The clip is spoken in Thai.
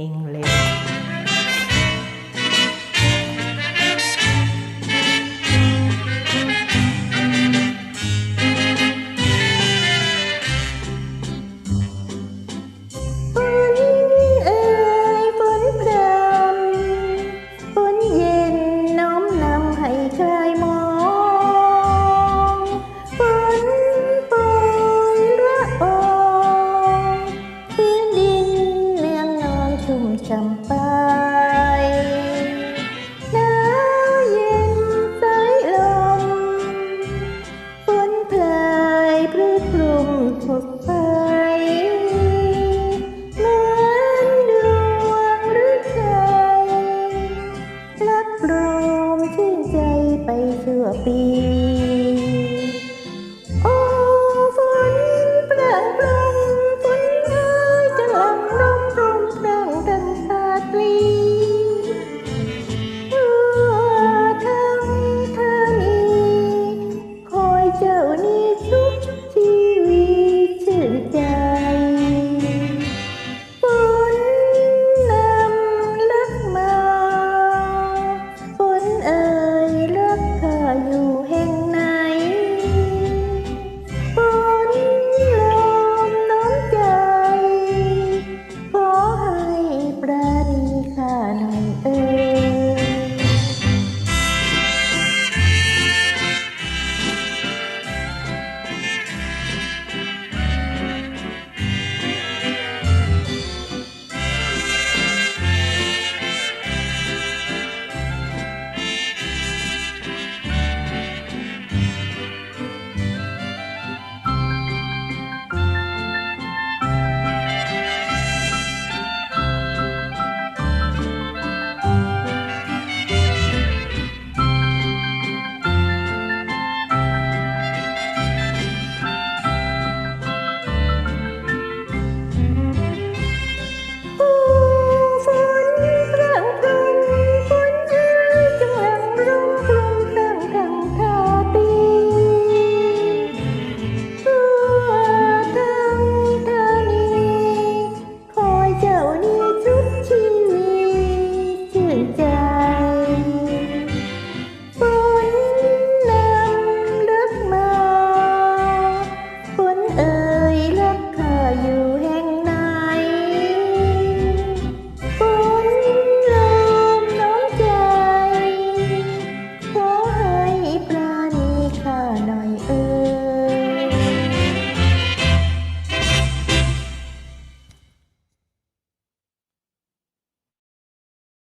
เฮงเลย จำไปหนาวเย็นสายลมฝนพลายพรื้พรุมสดใสเหมือนดวงหรือใจรับรมชื่นใจไปชั่วปี นี้ชุกชีวิตชื่นใจฝนนำลักมาฝนเอ่ยรักข้าอยู่แห่งไหนฝนลมน้อมใจ ขอให้ปราณีข้าหน่อยเอ่ย